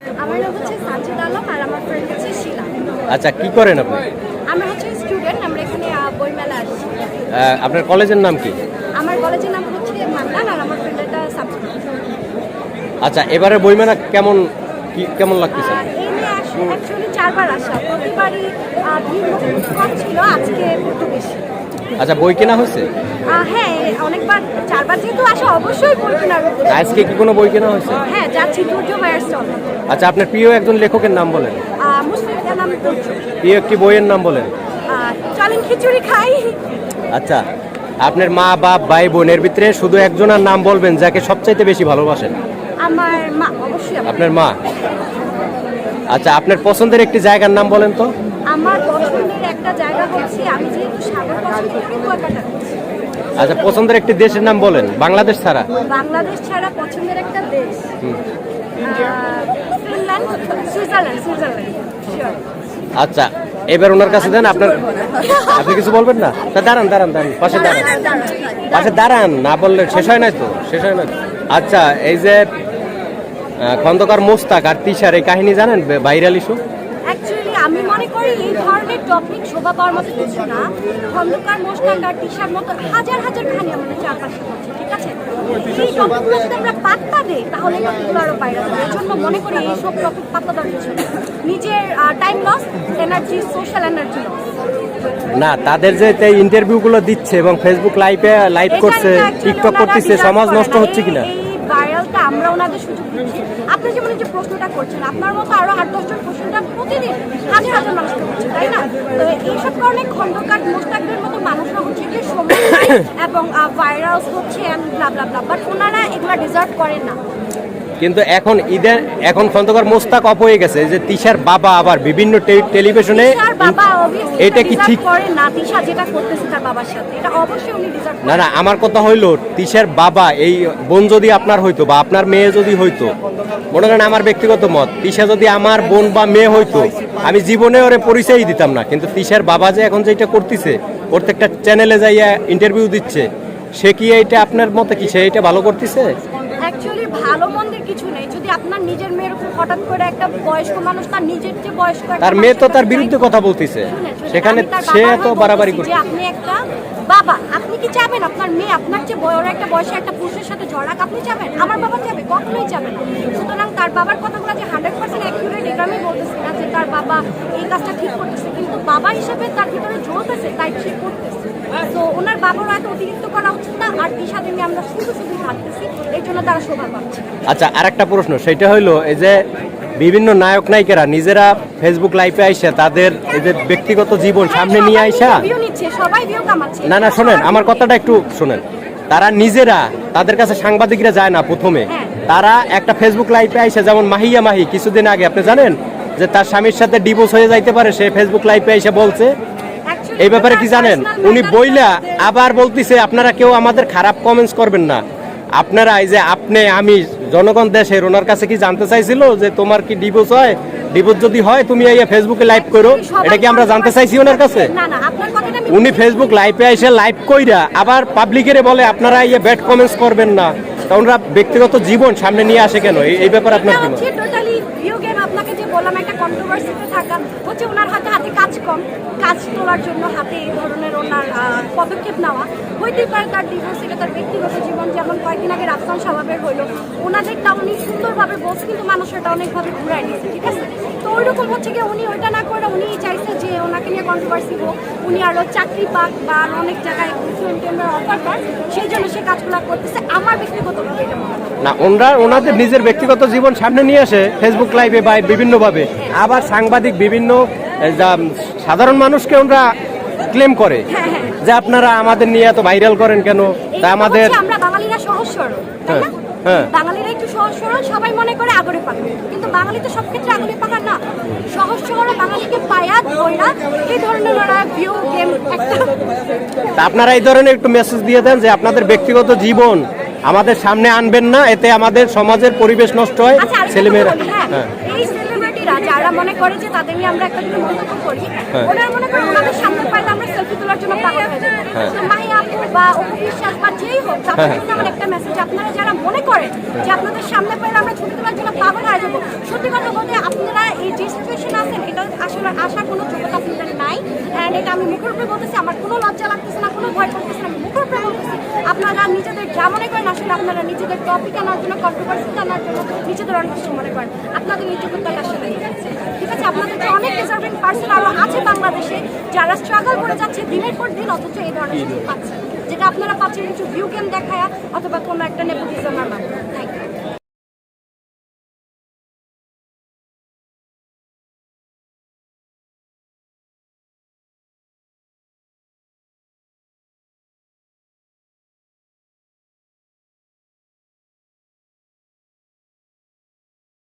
আমার নাম হচ্ছে সাজিদ আলম আর আমার ফ্রেন্ড হচ্ছে শিলা। আচ্ছা কি করেন আপনি? আমরা হচ্ছে স্টুডেন্ট আমরা এখানে আহ, বইমেলা আসছি আহ, আপনার কলেজের নাম কি? আমার কলেজের নাম হচ্ছে আর আমার ফ্রেন্ডেরটা সাবজেক্ট আচ্ছা এবারে বইমেলা কেমন কি কেমন লাগতেছে? এই নিয়ে অ্যাকচুয়ালি চারবার আসা। প্রতিবারই আহ, ভিড় কম ছিল আজকে একটু বেশি আচ্ছা বই কেনা হয়েছে? হ্যাঁ অনেকবার চারবার যেহেতু আসা অবশ্যই বই কেনার আজকে কি কোনো বই কেনা হয়েছে? হ্যাঁ যাচ্ছি দুর্য স্টল আচ্ছা আপনার প্রিয় একজন লেখকের নাম বলেন। মুসলিমদের নাম প্রিয় একটি বইয়ের নাম বলেন। চলেন খিচুড়ি খাই। আচ্ছা আপনার মা বাপ ভাই বোনের ভিতরে শুধু একজনের নাম বলবেন যাকে সবচাইতে বেশি ভালোবাসেন? আমার মা অবশ্যই আপনার মা? আচ্ছা আপনার পছন্দের একটি জায়গার নাম বলেন তো। আমার পছন্দের একটা জায়গা হচ্ছে আমি যেহেতু আচ্ছা পছন্দের একটি দেশের নাম বলেন বাংলাদেশ ছাড়া। বাংলাদেশ ছাড়া পছন্দের একটা দেশ আচ্ছা এবার ওনার কাছে দেন আপনার আপনি কিছু বলবেন না? তা দাঁড়ান দাঁড়ান দাঁড়ান পাশে দাঁড়ান পাশে দাঁড়ান না বললে শেষ হয় নাই তো? শেষ হয় না আচ্ছা এই যে খন্দকার মোস্তাক আর তিশার এই কাহিনী জানেন ভাইরাল ইস্যু? মনে করি এই ধরনের টপিক শোভা পাওয়ার মতো কিছু না। খন্দকার মোস্তাক আর টিশার মতো হাজার হাজার খানি আমাদের চারপাশে হচ্ছে ঠিক আছে? এই টপিকগুলো যদি আমরা পাত্তা দিই তাহলে টপিকগুলো আরও বাইরে যাবে এই জন্য মনে করি এইসব টপিক পাত্তা দেওয়ার কিছু নিজের time loss energy social energy loss না তাদের যে ইন্টারভিউগুলো দিচ্ছে এবং ফেসবুক লাইভে লাইভ করছে টিকটক করতেছে সমাজ নষ্ট হচ্ছে কিনা? এই ভাইরালটা আমরা ওনাদের সুযোগ দিচ্ছি। আপনি যেমন যে প্রশ্নটা করছেন আপনার মতো আরও আট দশজন প্রশ্নটা প্রতিদিন হাজার হাজার মানুষকে করছে তাই না? তো এইসব কারণে খন্দকার মোস্তাকদের মতো মানুষরা হচ্ছে কি সময় এবং ভাইরালস হচ্ছে বাট ওনারা এগুলো ডিজার্ভ করেন না। কিন্তু এখন ঈদের এখন খন্দকার মোস্তাক অপ হয়ে গেছে যে তিশার বাবা আবার বিভিন্ন টেলিভিশনে এটা কি ঠিক? করেন না তিশা যেটা করতেছে তার বাবার সাথে এটা অবশ্যই উনি ডিজার্ভ না না আমার কথা হইল তিশার বাবা এই বোন যদি আপনার হইতো বা আপনার মেয়ে যদি হইতো মনে করেন আমার ব্যক্তিগত মত, তিশা যদি আমার বোন বা মেয়ে হইতো, আমি জীবনে ওরে পরিচয় দিতাম না। কিন্তু তিশার বাবা যে এখন যেটা করতেছে, প্রত্যেকটা চ্যানেলে যাইয়া ইন্টারভিউ দিচ্ছে, সে কি এইটা আপনার মতে কি সে এটা ভালো করতেছে? ভালো আপনার নিজের মেয়ের উপর হঠাৎ করে একটা বয়স্ক মানুষ তার নিজের যে বয়স্ক তার মেয়ে তো তার বিরুদ্ধে কথা বলতেছে। সেখানে সে এত বাড়াবাড়ি করছে। আপনি একটা বাবা আপনি কি চাবেন আপনার মেয়ে আপনার যে বড় একটা বয়সে একটা পুরুষের সাথে জড়াক আপনি চাবেন? আমার বাবা যাবে কখনোই যাবে না। সুতরাং তার বাবার কথাগুলো যে হান্ড্রেড পার্সেন্ট অ্যাকিউরেট এটা আমি বলতেছি না যে তার বাবা এই কাজটা ঠিক করতেছে কিন্তু বাবা হিসেবে তার ভিতরে জ্বলতেছে তাই ঠিক করতেছে। এত অতিরিক্ত করা উচিত না আর আমরা শুধু শুধু থাকতেছি এই জন্য তারা শোভা পাচ্ছে। আচ্ছা আর একটা প্রশ্ন সেটা এই যে বিভিন্ন নায়ক নায়িকারা নিজেরা ফেসবুক লাইভে আইসা তাদের এই যে ব্যক্তিগত জীবন সামনে নিয়ে আইসা? না না শোনেন আমার কথাটা একটু শোনেন। তারা নিজেরা তাদের কাছে সাংবাদিকরা যায় না প্রথমে। হ্যাঁ। তারা একটা ফেসবুক লাইভে আইসা যেমন মাহিয়া মাহি কিছুদিন আগে আপনি জানেন? যে তার স্বামীর সাথে ডিভোর্স হয়ে যাইতে পারে সে ফেসবুক লাইভে এসে বলছে এই ব্যাপারে কি জানেন? উনি বইলা আবার বলতিছে আপনারা কেউ আমাদের খারাপ কমেন্টস করবেন না। আপনারা এই যে আপনি আমি জনগণ দেশের ওনার কাছে কি জানতে চাইছিল যে তোমার কি ডিভোর্স হয়? ডিভোর্স যদি হয় তুমি এই ফেসবুকে লাইভ করো। এটা কি আমরা জানতে চাইছি ওনার কাছে? না না আপনার কথাটা আমি উনি ফেসবুক লাইভে এসে লাইভ কইরা আবার পাবলিকেরে বলে আপনারা ইয়ে ব্যাড কমেন্টস করবেন না। তা ওনারা ব্যক্তিগত জীবন সামনে নিয়ে আসে কেন? এই- ব্যাপারে আপনার কি মত? হচ্ছে টোটালি ভিউ গেম আপনাকে যে বললাম, একটা কন্ট্রোভার্সিতে থাকা, হচ্ছে ওনার হাতে হাতে কাজ কম, কাজ তোলার জন্য হাতে এই ধরনের ওনার পদক্ষেপ নেওয়া। হইতেই পারে তার ডিভোর্স এটা তার ব্যক্তিগত জীবন, যেমন কয়েকদিন আগে রাফসান সাহাবের হইল। ওনাদেরটা উনি সুন্দরভাবে বলছে কিন্তু মানুষ এটা অনেকভাবে ঘুরাই নিয়েছে, ঠিক আছে? তো ওইরকম হচ্ছে কি উনি ওইটা না করে উনি চাইছে যে ওনাকে নিয়ে কন্ট্রোভার্সি হোক। উনি আরও চাকরি পাক বা আরও অনেক জায়গায় অফার পাক, সেই জন্য সে কাজগুলো করতেছে। আমার ব্যক্তিগতভাবে এটা না। ওনারা, ওনাদের নিজের ব্যক্তিগত জীবন সামনে নিয়ে আসে ফেসবুক লাইভে বা বিভিন্নভাবে আবার সাংবাদিক বিভিন্ন সাধারণ মানুষকে ওনারা ক্লেম করে যে আপনারা আমাদের নিয়ে এত ভাইরাল করেন কেন? তা আমাদের আমরা বাঙালিরা সহজ সরল হ্যাঁ, হ্যাঁ। বাঙালিরা একটু সহজ সরল সবাই মনে করে আগরে পাকা। কিন্তু বাঙালি তো সব ক্ষেত্রে আগরে পাকা না। সহজ সরল বাঙালিকে পায়া ধইরা এই ধরনের ওরা ভিউ গেম একটা তা আপনারা এই ধরনের একটু মেসেজ দিয়ে দেন যে আপনাদের ব্যক্তিগত জীবন আমাদের সামনে আনবেন না এতে আমাদের সমাজের পরিবেশ নষ্ট হয় আচ্ছা ছেলেমেয়েরা হ্যাঁ। হ্যাঁ। যারা মনে করে যে তাদের নিয়ে আমরা একটা কিছু মন্তব্য করি। হ্যাঁ। ওনারা মনে করেন ওনাদের সামনে পাইলে আমরা সেলফি তোলার জন্য পাগল হয়ে যাব হ্যাঁ। মাই আপু বা অভিশ্বাস বা যেই হোক হ্যাঁ, তাদের আমার একটা মেসেজ আপনারা যারা মনে করেন যে আপনাদের সামনে পাইলে আমরা ছবি তোলার জন্য পাগল হয়ে যাব সত্যি কথা বলতে আপনারা এই যে সিচুয়েশন আছেন এটা আসলে আসার কোনো যোগ্যতা আপনাদের নাই। অ্যান্ড এটা আমি মুখরূপে বলতেছি আমার কোনো লজ্জা লাগতেছে না কোনো ভয় করতেছে আপনারা নিজেদের যা মনে করেন আসলে আপনারা নিজেদের টপিক আনার জন্য কন্ট্রোভার্সি আনার জন্য নিজেদের অনেক কিছু মনে করেন। আপনাদের নিজেদের আসলে। ঠিক আছে আপনাদের তো অনেক ডিজার্ভিং পার্সন আরও আছে বাংলাদেশে যারা স্ট্রাগল করে যাচ্ছে দিনের পর দিন, অথচ এই ধরনের পাচ্ছে। যেটা আপনারা পাচ্ছেন কিছু ভিউ গেম দেখায় অথবা কোনো একটা নেপোটিজমের মাধ্যমে। Thank you